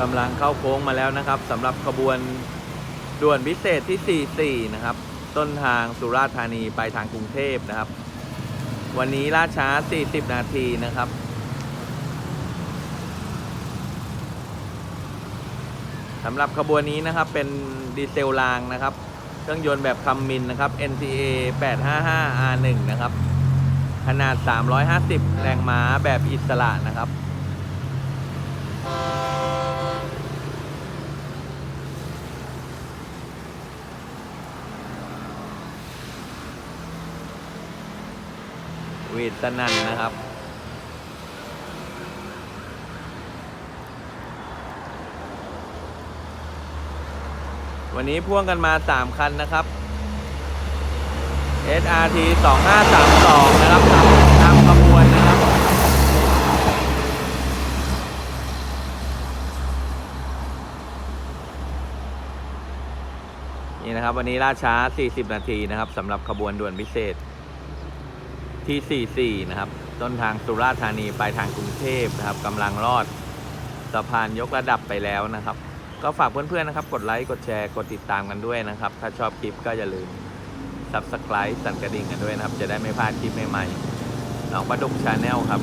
กำลังเข้าโค้งมาแล้วนะครับสำหรับขบวนด่วนพิเศษที่ 44 นะครับ ต้นทางสุราษฎร์ธานีไปทางกรุงเทพนะครับ วันนี้ล่าช้า 40 นาทีนะครับ สำหรับขบวนนี้นะครับเป็นดีเซลรางนะครับ เครื่องยนต์แบบคัมมินนะครับ NCA 855 R1 นะครับ ขนาด 350 แรงม้าแบบอิสระนะครับ วีดสนั่นนะครับ วันนี้พ่วงกันมา 3 คันนะครับ SRT 2532 นะครับตามตามขบวนนะครับนี่นะครับ วันนี้ล่าช้า 40 นาทีนะครับสำหรับขบวนด่วนพิเศษ ที่ 44 นะครับ ต้นทางสุราษฎร์ธานีไปทางกรุงเทพนะครับกำลังรอดสะพานยกระดับไปแล้วนะครับ ก็ฝากเพื่อนๆนะครับ กดไลค์ กดแชร์ กดติดตามกันด้วยนะครับ ถ้าชอบคลิปก็อย่าลืม Subscribe สั่นกระดิ่งกันด้วยนะครับ จะได้ไม่พลาดคลิปใหม่ๆน้องประดุกชาแนลครับ